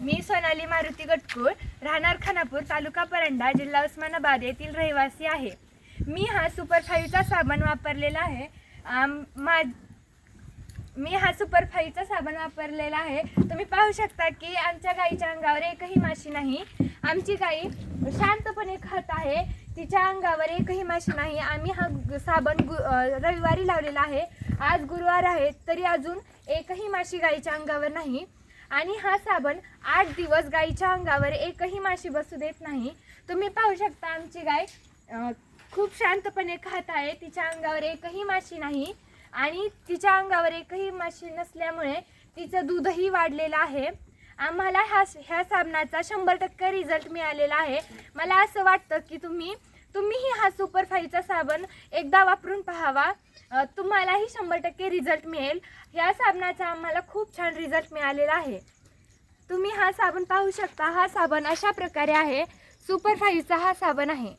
मी सोनाली मारुती गटकूळ राहणार खानापूर तालुका परंडा जिल्हा उस्मानाबाद येथील रहिवासी आहे. मी हा सुपर फाईव्हचा साबण वापरलेला आहे. मा मी हा सुपर फाईव्हचा साबण वापरलेला आहे. तुम्ही पाहू शकता की आमच्या गाईच्या अंगावर एकही माशी नाही. आमची गाई शांतपणे खात आहे. तिच्या अंगावर एकही माशी नाही. आम्ही हा साबण गु रविवारी लावलेला आहे. आज गुरुवार आहे तरी अजून एकही माशी गाईच्या अंगावर नाही. आणि हा साबण आठ दिवस गाईच्या अंगावर एकही माशी बसू देत नाही. तुम्ही पाहू शकता आमची गाय खूप शांतपणे खात आहे. तिच्या अंगावर एकही माशी नाही आणि तिच्या अंगावर एकही माशी नसल्यामुळे तिचं दूधही वाढलेलं आहे. आम्हाला ह्या ह्या साबणाचा शंभर टक्के रिझल्ट मिळालेला आहे. मला असं वाटतं की तुम्ही तुम्हीही हा सुपरफाईचा साबण एकदा वापरून पाहावा. तुम्हालाही शंभर टक्के रिझल्ट मिळेल. ह्या साबणाचा आम्हाला खूप छान रिझल्ट मिळालेला आहे. तुम्ही हा साबण पाहू शकता. हा साबण अशा प्रकारे आहे. सुपर फाईव्हचा हा साबण आहे.